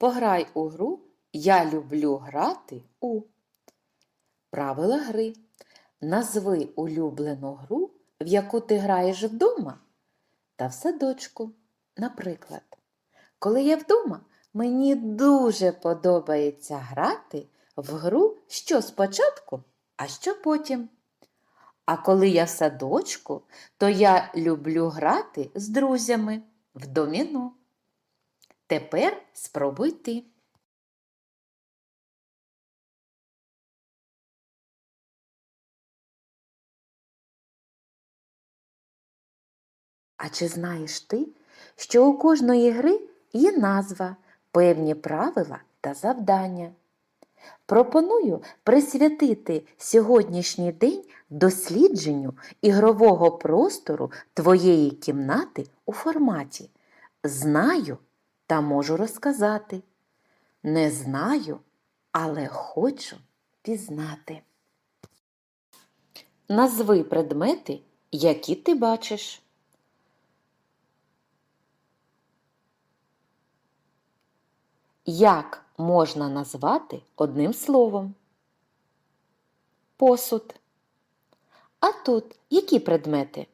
Пограй у гру Я люблю грати у. Правила гри. Назви улюблену гру, в яку ти граєш вдома та в садочку. Наприклад, коли я вдома, мені дуже подобається грати в гру що спочатку, а що потім. А коли я в садочку, то я люблю грати з друзями в доміно. Тепер спробуй ти. А чи знаєш ти, що у кожної гри є назва, певні правила та завдання? Пропоную присвятити сьогоднішній день дослідженню ігрового простору твоєї кімнати у форматі Знаю та можу розказати. Не знаю, але хочу пізнати. Назви предмети, які ти бачиш. Як можна назвати одним словом? Посуд. А тут які предмети?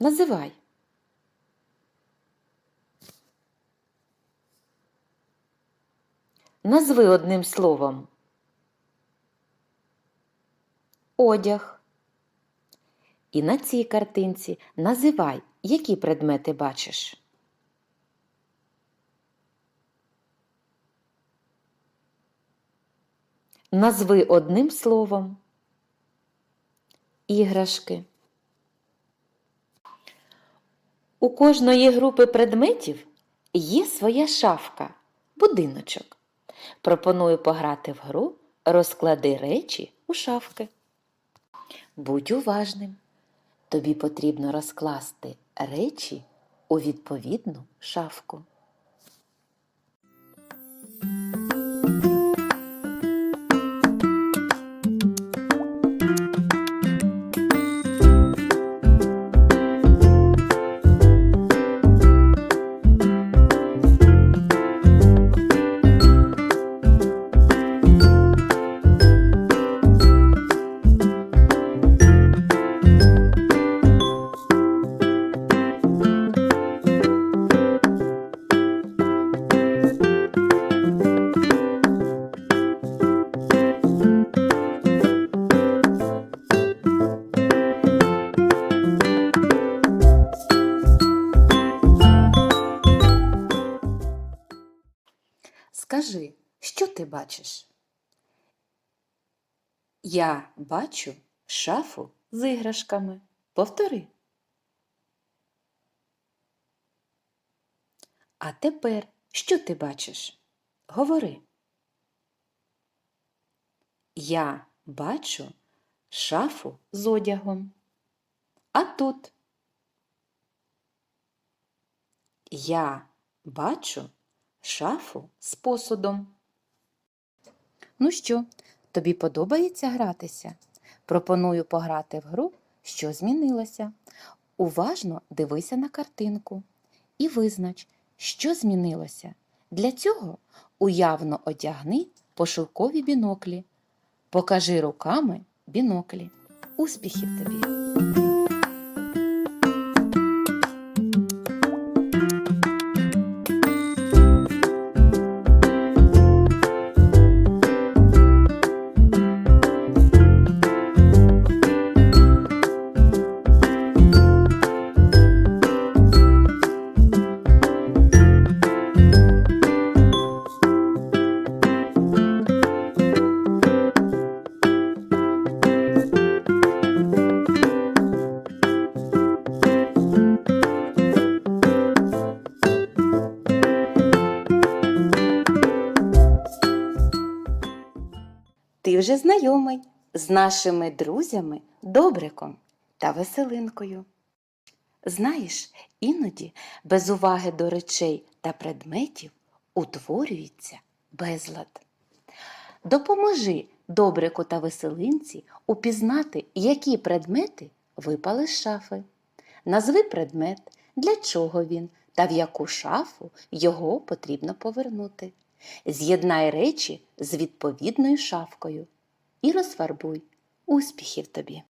Називай. Назви одним словом. Одяг. І на цій картинці називай, які предмети бачиш. Назви одним словом. Іграшки. У кожної групи предметів є своя шафка, будиночок. Пропоную пограти в гру Розклади речі у шафки. Будь уважним. Тобі потрібно розкласти речі у відповідну шафку. Що ти бачиш? Я бачу шафу з іграшками. Повтори. А тепер що ти бачиш? Говори. Я бачу шафу з одягом. А тут я бачу шафу з посудом. Ну що, тобі подобається гратися? Пропоную пограти в гру, що змінилося. Уважно дивися на картинку і визнач, що змінилося. Для цього уявно одягни пошукові біноклі. Покажи руками біноклі. Успіхів тобі! Ти вже знайомий з нашими друзями Добриком та Веселинкою. Знаєш, іноді без уваги до речей та предметів утворюється безлад. Допоможи Добрику та Веселинці упізнати, які предмети випали з шафи. Назви предмет, для чого він та в яку шафу його потрібно повернути. З'єднай речі з відповідною шафкою і розфарбуй. Успіхів тобі!